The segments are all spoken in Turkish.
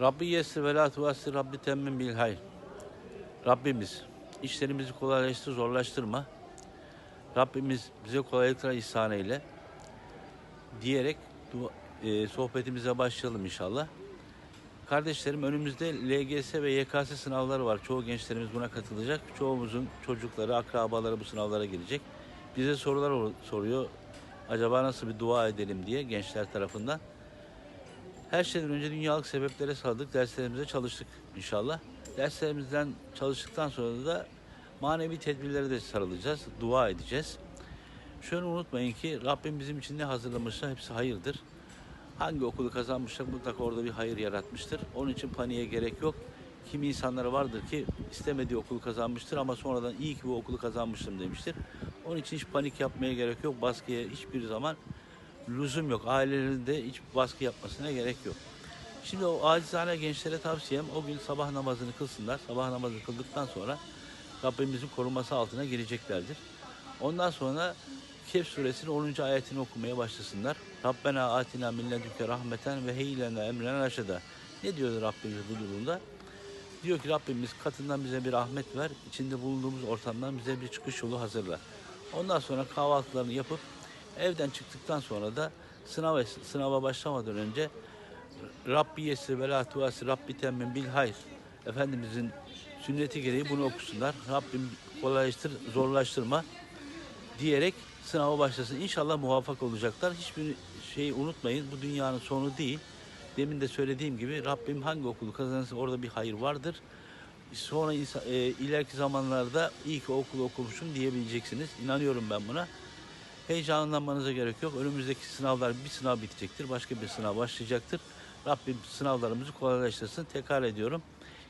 Rabbi yessir ve la tuvassir Rabbi temmin bil hayr. Rabbimiz işlerimizi kolaylaştır, zorlaştırma. Rabbimiz bize kolaylıklar ihsan eyle diyerek e, sohbetimize başlayalım inşallah. Kardeşlerim önümüzde LGS ve YKS sınavları var. Çoğu gençlerimiz buna katılacak. Çoğumuzun çocukları, akrabaları bu sınavlara girecek. Bize sorular or- soruyor. Acaba nasıl bir dua edelim diye gençler tarafından. Her şeyden önce dünyalık sebeplere sardık. Derslerimize çalıştık inşallah. Derslerimizden çalıştıktan sonra da manevi tedbirlere de sarılacağız. Dua edeceğiz. Şunu unutmayın ki Rabbim bizim için ne hazırlamışsa hepsi hayırdır. Hangi okulu kazanmışsak mutlaka orada bir hayır yaratmıştır. Onun için paniğe gerek yok. Kimi insanları vardır ki istemediği okulu kazanmıştır ama sonradan iyi ki bu okulu kazanmıştım demiştir. Onun için hiç panik yapmaya gerek yok. Baskıya hiçbir zaman lüzum yok. Ailelerin de hiç baskı yapmasına gerek yok. Şimdi o acizane gençlere tavsiyem o gün sabah namazını kılsınlar. Sabah namazını kıldıktan sonra Rabbimizin koruması altına gireceklerdir. Ondan sonra Kehf suresinin 10. ayetini okumaya başlasınlar. Rabbena atina min ledünke rahmeten ve heylena emrena raşeda. Ne diyor Rabbimiz bu durumda? Diyor ki Rabbimiz katından bize bir rahmet ver. içinde bulunduğumuz ortamdan bize bir çıkış yolu hazırla. Ondan sonra kahvaltılarını yapıp evden çıktıktan sonra da sınava, sınava başlamadan önce Rabbi yesir ve la tuasir Rabbi temmin bil hayr. Efendimizin sünneti gereği bunu okusunlar. Rabbim kolaylaştır, zorlaştırma diyerek sınava başlasın. İnşallah muvaffak olacaklar. Hiçbir şeyi unutmayın. Bu dünyanın sonu değil. Demin de söylediğim gibi Rabbim hangi okulu kazanırsa orada bir hayır vardır. Sonra e, ileriki zamanlarda iyi ki okulu okumuşum diyebileceksiniz. İnanıyorum ben buna. Heyecanlanmanıza gerek yok. Önümüzdeki sınavlar bir sınav bitecektir. Başka bir sınav başlayacaktır. Rabbim sınavlarımızı kolaylaştırsın. Tekrar ediyorum.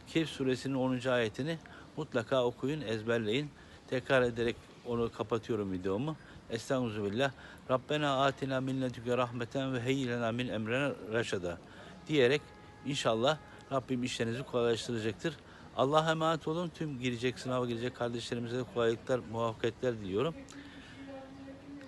Kehf suresinin 10. ayetini mutlaka okuyun, ezberleyin. Tekrar ederek onu kapatıyorum videomu. Estağfirullah. Rabbena atina min ledünke rahmeten ve heyyilena min emrena raşada diyerek inşallah Rabbim işlerinizi kolaylaştıracaktır. Allah'a emanet olun. Tüm girecek, sınava girecek kardeşlerimize de kolaylıklar, muvaffakiyetler diliyorum.